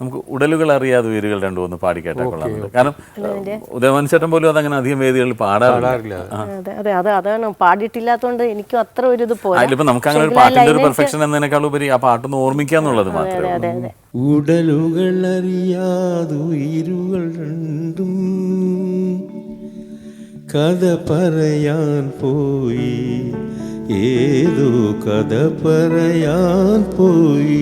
നമുക്ക് ഉടലുകൾ അറിയാതെ വേരുകൾ രണ്ടു ഒന്ന് പാടിക്കേട്ടാ കൊള്ളാറുണ്ട് കാരണം ഉദയവൻ ചേട്ടൻ പോലും അതങ്ങനെ അധികം വേദികളിൽ പാടാറില്ല. അതെ അതെ അത് അതാണ്. പാടിയിട്ടില്ലാത്തതുകൊണ്ട് എനിക്കും അത്ര ഒരു ഇത് പോലും നമുക്ക് അങ്ങനെ ഒരു പാട്ടിന്റെ ഒരു പെർഫെക്ഷൻ എന്നതിനേക്കാൾ ഉപരി ആ പാട്ടൊന്ന് ഓർമ്മിക്കാന്നുള്ളത് മാത്രമേ ഉടലുകൾ അറിയാതുയിരുകൾ രണ്ടും കഥ പറയാൻ പോയി. ഏതോ കഥ പറയാൻ പോയി?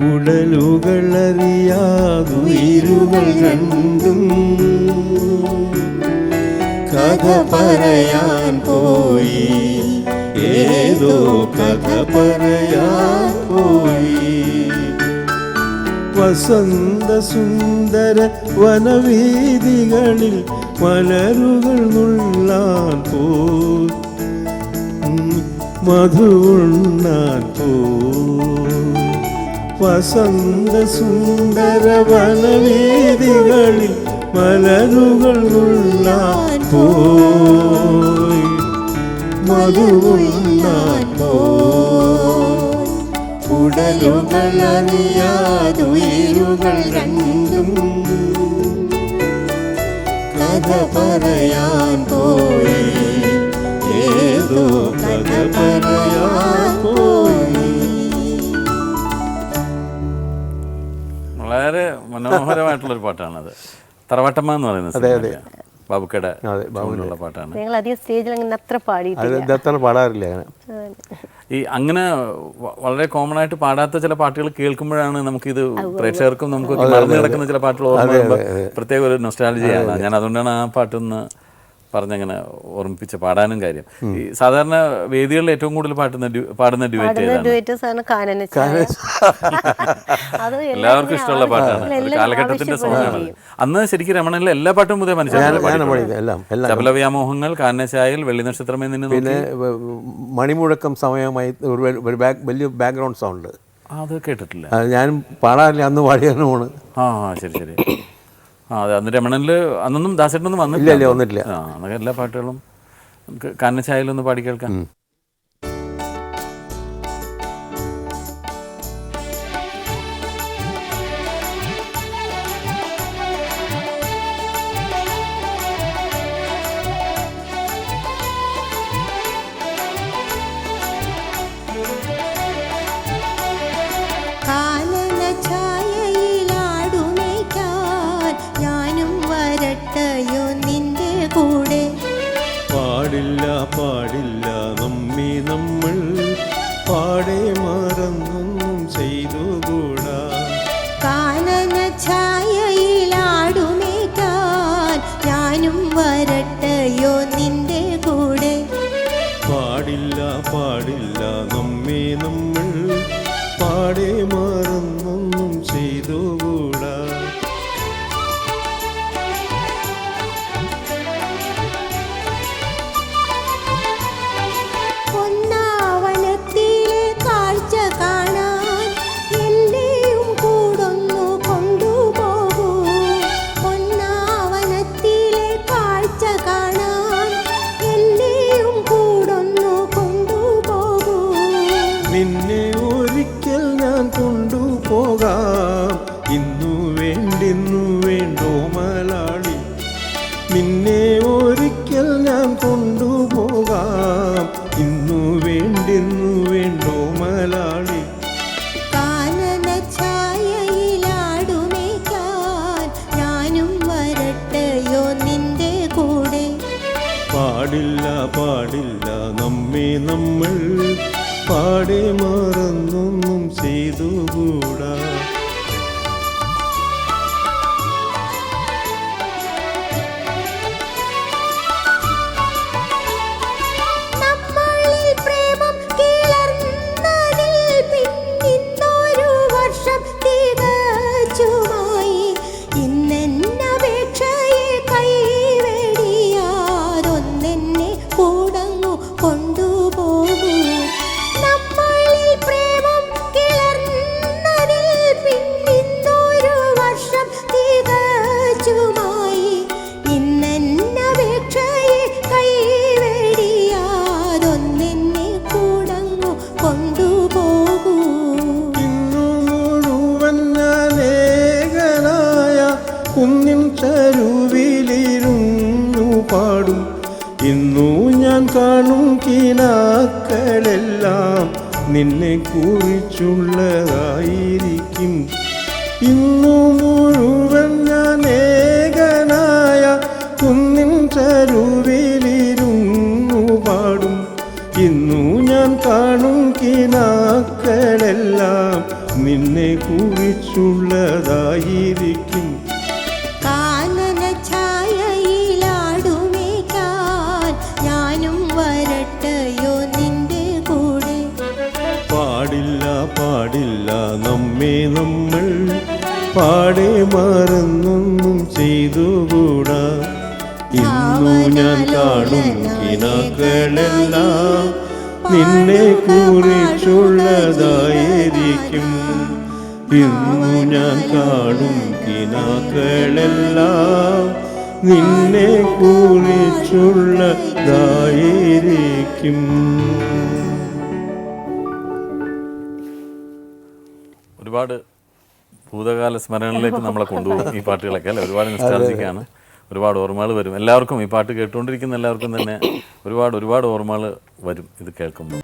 ഉടലുകൾ അറിയാതുയിരുകൾ രണ്ടും. കഥ പറയാൻ പോയി ഏതോ കഥ പറയാൻ പോയി. വസന്ത സുന്ദര വനവീതികളിൽ മലരുകൾ നുള്ളാൻ പോ മധുണ്ണാൻ പോയി വസന്ത സുന്ദര വനവീതികളിൽ മലരുകൾ ഉള്ള പോയി മധുണ്ണാൻ പോയി ഉടലുകൾ അറിയാതുയിരുകൾ രണ്ടും കഥ പറയാൻ പോയി ഏതോ കഥ പറയാൻ പോയി വളരെ മനോഹരമായിട്ടുള്ള ഒരു പാട്ടാണത്. തറവാട്ടമ്മ എന്ന് പറയുന്നത് ബാബുക്കയുടെ അതെ, സൗണ്ടിലുള്ള പാട്ടാണ്. ഞങ്ങൾ അധികം സ്റ്റേജിൽ അങ്ങനെ അത്ര പാടിയിട്ടില്ല. പാടാറില്ല ഈ അങ്ങനെ വളരെ കോമൺ ആയിട്ട് പാടാത്ത ചില പാട്ടുകൾ കേൾക്കുമ്പോഴാണ് നമുക്കിത് പ്രേക്ഷകർക്കും നമുക്ക് മറന്നു കിടക്കുന്ന ചില പാട്ടുകൾ ഓർമ്മ പ്രത്യേക ഒരു നൊസ്റ്റാലജിയാണ് ഞാൻ അതുകൊണ്ടാണ് ആ പാട്ടൊന്ന് പറഞ്ഞങ്ങനെ ഓർമ്മിപ്പിച്ച് പാടാനും കാര്യം. ഈ സാധാരണ വേദികളിൽ ഏറ്റവും കൂടുതൽ പാട്ടുന്ന പാടുന്ന ഡ്യൂറ്റ് എല്ലാവർക്കും ഇഷ്ടമുള്ള പാട്ടാണ്. കാലഘട്ടത്തിന്റെ സോങ്ങാണ് അന്ന് ശരിക്കും രമണനിലെ എല്ലാ പാട്ടും പുതിയ മനസ്സിലാക്കി എല്ലാം ചപലവ്യാമോഹങ്ങൾ കാനച്ചായൽ വെള്ളി നക്ഷത്രമേ നിന്ന് നോക്കി. പിന്നെ മണിമുഴക്കം സമയമായി ഒരു ബാക്ക് വലിയ ബാക്ക്ഗ്രൗണ്ട് സൗണ്ട് അത് കേട്ടിട്ടില്ല. ഞാനും ഞാൻ പാടാറില്ല അന്ന് പാടിയാണ് ആ ആ, ശരി ശരി. അതെ അന്ന് രമണനിൽ അന്നൊന്നും ദാസേട്ടനൊന്നും വന്നിട്ടില്ല. വന്നിട്ടില്ല. ആ അതൊക്കെ എല്ലാ പാട്ടുകളും നമുക്ക് കാനച്ചായലൊന്ന് പാടി കേൾക്കാം. പാടില്ല. നമ്മി നമ്മൾ പാടെ മറന്നൊന്നും ചെയ്തുകൂടാ. കാനന ഛായയിലാടുമേക്കാൻ ഞാനും വരട്ടയോ നിന്റെ കൂടെ. പാടില്ല പാടില്ല. നമ്മെ നമ്മൾ പാടെ കൊണ്ടുപോകാം ഇന്നു വേണ്ടിന്നു വേണ്ടോ മലാളി? നിന്നെ ഒരിക്കൽ ഞാൻ കൊണ്ടുപോകാം. ഇന്നു വേണ്ടിന്നു വേണ്ടോ മലാളി? പാടില്ല പാടില്ല നമ്മെ നമ്മൾ പാടെ മറന്നൊന്നും ചെയ്തുകൂടാ. നിനാക്കളെല്ലാം നിന്നെ കുറിച്ചുള്ളതായിരിക്കും. ഇന്നു മുഴുവൻ ഞാനേ പാടെ മറന്നൊന്നും ചെയ്തുകൂടാ? ഇന്നു ഞാൻ കാണും കിനാക്കളെല്ലാം നിന്നെ കുറിച്ചുള്ളതായിരിക്കും. ഇന്നു ഞാൻ കാണും കിനാക്കളെല്ലാം നിന്നെ കുറിച്ചുള്ളതായിരിക്കും. ഒരുപാട് ഭൂതകാല സ്മരണയിലേക്ക് നമ്മളെ കൊണ്ടുപോകും ഈ പാട്ടുകളൊക്കെ അല്ലേ? ഒരുപാട് നിസ്റ്റാർജിക്കാണ് ഒരുപാട് ഓർമ്മകൾ വരും. എല്ലാവർക്കും ഈ പാട്ട് കേട്ടുകൊണ്ടിരിക്കുന്ന എല്ലാവർക്കും തന്നെ ഒരുപാട് ഒരുപാട് ഓർമ്മകൾ വരും ഇത് കേൾക്കുമ്പോൾ.